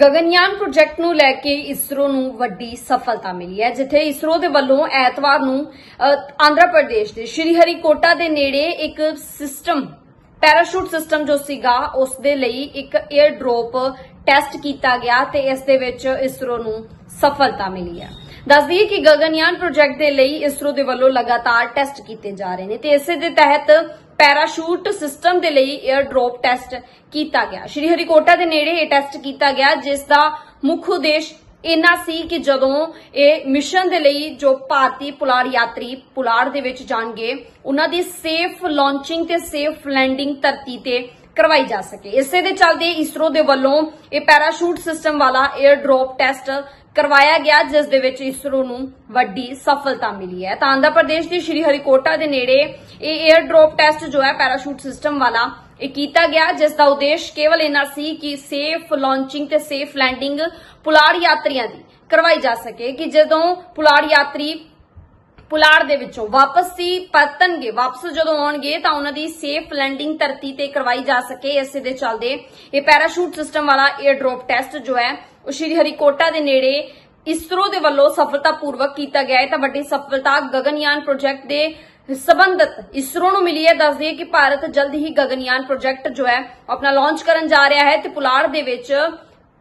Gaganyaan project ਨੂੰ ਲੈ ਕੇ ਇਸਰੋ ਨੂੰ ਵੱਡੀ ਸਫਲਤਾ ਮਿਲੀ ਹੈ, ਜਿੱਥੇ ਇਸਰੋ ਦੇ ਵੱਲੋਂ ਐਤਵਾਰ ਨੂੰ ਆਂਧਰਾ ਪ੍ਰਦੇਸ਼ ਦੇ ਸ਼੍ਰੀ ਹਰੀਕੋਟਾ ਦੇ ਨੇੜੇ ਇੱਕ ਸਿਸਟਮ ਪੈਰਾਸ਼ੂਟ ਸਿਸਟਮ ਜੋ ਸੀਗਾ ਉਸ ਦੇ ਲਈ ਇੱਕ 에ਅਰ ਡ੍ਰੌਪ ਟੈਸਟ ਕੀਤਾ ਗਿਆ ਤੇ ਇਸ ਦੇ ਵਿੱਚ ਇਸਰੋ ਨੂੰ ਸਫਲਤਾ ਮਿਲੀ ਹੈ। ਦੱਸ ਦਈਏ ਕਿ ਗਗਨਯਾਨ ਪ੍ਰੋਜੈਕਟ ਦੇ ਲਈ ਇਸਰੋ ਦੇ ਵੱਲੋਂ ਲਗਾਤਾਰ ਟੈਸਟ ਕੀਤੇ ਜਾ ਰਹੇ ਨੇ ਤੇ ਇਸੇ ਦੇ ਤਹਿਤ ਪੈਰਾਸ਼ੂਟ ਸਿਸਟਮ ਦੇ ਲਈ 에ਅਰ ਡ੍ਰੌਪ ਟੈਸਟ ਕੀਤਾ ਗਿਆ। ਸ਼੍ਰੀ ਹਰੀਕੋਟਾ ਦੇ ਨੇੜੇ ਇਹ ਟੈਸਟ ਕੀਤਾ ਗਿਆ, ਜਿਸ ਦਾ ਮੁੱਖ ਉਦੇਸ਼ ਇੰਨਾ ਸੀ ਕਿ ਜਦੋਂ ਇਹ ਮਿਸ਼ਨ ਦੇ ਲਈ ਜੋ ਭਾਰਤੀ ਪੁਲਾੜ ਯਾਤਰੀ ਪੁਲਾੜ ਦੇ ਵਿੱਚ ਜਾਣਗੇ, ਉਹਨਾਂ ਦੀ ਸੇਫ ਲਾਂਚਿੰਗ ਤੇ ਸੇਫ ਲੈਂਡਿੰਗ ਧਰਤੀ ਤੇ ਕਰਵਾਈ ਜਾ ਸਕੇ। ਇਸੇ ਦੇ ਚੱਲਦੇ ਇਸਰੋ ਦੇ ਵੱਲੋਂ ਇਹ ਪੈਰਾਸ਼ੂਟ ਸਿਸਟਮ ਵਾਲਾ 에ਅਰ ਡ੍ਰੌਪ ਟੈਸਟ ਕਰਵਾਇਆ ਗਿਆ, ਜਿਸ ਦੇ ਵਿੱਚ ਇਸਰੋ ਨੂੰ ਵੱਡੀ ਸਫਲਤਾ ਮਿਲੀ ਹੈ। ਤਾਂ ਆਂਧਰਾ ਪ੍ਰਦੇਸ਼ ਦੀ ਸ਼੍ਰੀ ਹਰੀਕੋਟਾ ਦੇ ਨੇੜੇ ਇਹ 에ਅਰ ਡ੍ਰੌਪ ਟੈਸਟ ਜੋ ਹੈ ਪੈਰਾਸ਼ੂਟ ਸਿਸਟਮ ਵਾਲਾ ਇਹ ਕੀਤਾ ਗਿਆ, ਜਿਸ ਦਾ ਉਦੇਸ਼ ਕੇਵਲ ਇਹਨਾਂ ਸੀ ਕਿ ਸੇਫ ਲਾਂਚਿੰਗ ਤੇ ਸੇਫ ਲੈਂਡਿੰਗ ਪੁਲਾੜ ਯਾਤਰੀਆਂ ਦੀ ਕਰਵਾਈ ਜਾ ਸਕੇ, ਕਿ ਜਦੋਂ ਪੁਲਾੜ ਯਾਤਰੀ ਪੁਲਾੜ ਦੇ ਵਿੱਚੋਂ ਵਾਪਸ ਸੀ ਪਰਤਣਗੇ ਵਾਪਸ ਜਦੋਂ ਆਉਣਗੇ, ਤਾਂ ਉਹਨਾਂ ਦੀ ਸੇਫ ਲੈਂਡਿੰਗ ਧਰਤੀ ਤੇ ਕਰਵਾਈ ਜਾ ਸਕੇ। ਇਸੇ ਦੇ ਚੱਲਦੇ ਇਹ ਪੈਰਾਸ਼ੂਟ ਸਿਸਟਮ ਵਾਲਾ 에ਅਰ ਡ੍ਰੌਪ ਟੈਸਟ ਜੋ ਹੈ ਉਹ ਸ਼੍ਰੀ ਹਰੀਕੋਟਾ ਦੇ ਨੇੜੇ ਇਸਰੋ ਦੇ ਵੱਲੋਂ ਸਫਲਤਾਪੂਰਵਕ ਕੀਤਾ ਗਿਆ ਹੈ। ਤਾਂ ਵੱਡੀ ਸਫਲਤਾ ਗਗਨਯਾਨ ਪ੍ਰੋਜੈਕਟ ਦੇ ਸਬੰਧਤ ਇਸਰੋ ਨੂੰ ਮਿਲੀ ਹੈ। ਦੱਸ ਦਈਏ ਕਿ ਭਾਰਤ ਜਲਦ ਹੀ ਗਗਨਯਾਨ ਪ੍ਰੋਜੈਕਟ ਜੋ ਹੈ ਆਪਣਾ ਲਾਂਚ ਕਰਨ ਜਾ ਰਿਹਾ ਹੈ ਤੇ ਪੁਲਾੜ ਦੇ ਵਿੱਚ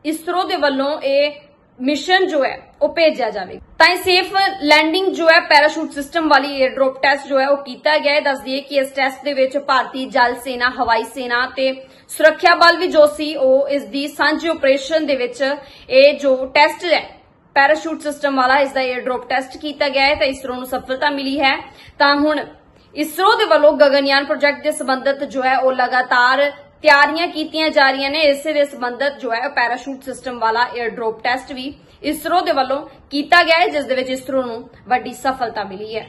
ਇਸਰੋ ਦੇ ਵੱਲੋਂ ਇਹ ਮਿਸ਼ਨ ਜੋ ਹੈ, ਉਹ ਭੇਜਿਆ ਜਾਵੇ ਤਾਂ ਸੇਫ ਲੈਂਡਿੰਗ ਜੋ ਹੈ ਪੈਰਾਸ਼ੂਟ ਸਿਸਟਮ ਵਾਲੀ 에ਅਰ ਟੈਸਟ ਜੋ ਹੈ, ਉਹ ਕੀਤਾ ਗਿਆ ਹੈ। ਦੱਸ ਦਈਏ ਕਿ ਇਸ ਟੈਸਟ ਦੇ ਵਿੱਚ ਭਾਰਤੀ ਜਲ ਸੈਨਾ, ਹਵਾਈ ਸੈਨਾ ਤੇ ਸੁਰੱਖਿਆ ਬਲ ਵੀ ਜੋ ਸੀ, ਉਹ ਇਸ ਦੀ ਸਾਂਝੇ ਆਪਰੇਸ਼ਨ ਦੇ ਵਿੱਚ ਇਹ ਜੋ ਟੈਸਟ ਹੈ ਪੈਰਾਸ਼ੂਟ ਸਿਸਟਮ ਵਾਲਾ, ਇਸ ਦਾ 에ਅਰ ਟੈਸਟ ਕੀਤਾ ਗਿਆ ਹੈ ਤਾਂ ਇਸਰੋ ਨੂੰ ਸਫਲਤਾ ਮਿਲੀ ਹੈ। ਤਾਂ ਹੁਣ ਇਸਰੋ ਦੇ ਵੱਲੋਂ ਗਗਨਯਾਨ ਪ੍ਰੋਜੈਕਟ ਦੇ ਸੰਬੰਧਤ ਜੋ ਹੈ, ਉਹ ਲਗਾਤਾਰ ਤਿਆਰੀਆਂ ਕੀਤੀਆਂ ਜਾ ਰਹੀਆਂ ਨੇ, ਇਸੇ ਦੇ ਸੰਬੰਧਤ ਜੋ ਹੈ ਪੈਰਾਸ਼ੂਟ ਸਿਸਟਮ ਵਾਲਾ 에ਅਰ ਡ੍ਰੌਪ ਟੈਸਟ ਵੀ ਇਸਰੋ ਦੇ ਵੱਲੋਂ ਕੀਤਾ ਗਿਆ ਹੈ, ਜਿਸ ਦੇ ਵਿੱਚ ਇਸਰੋ ਨੂੰ ਵੱਡੀ ਸਫਲਤਾ ਮਿਲੀ ਹੈ।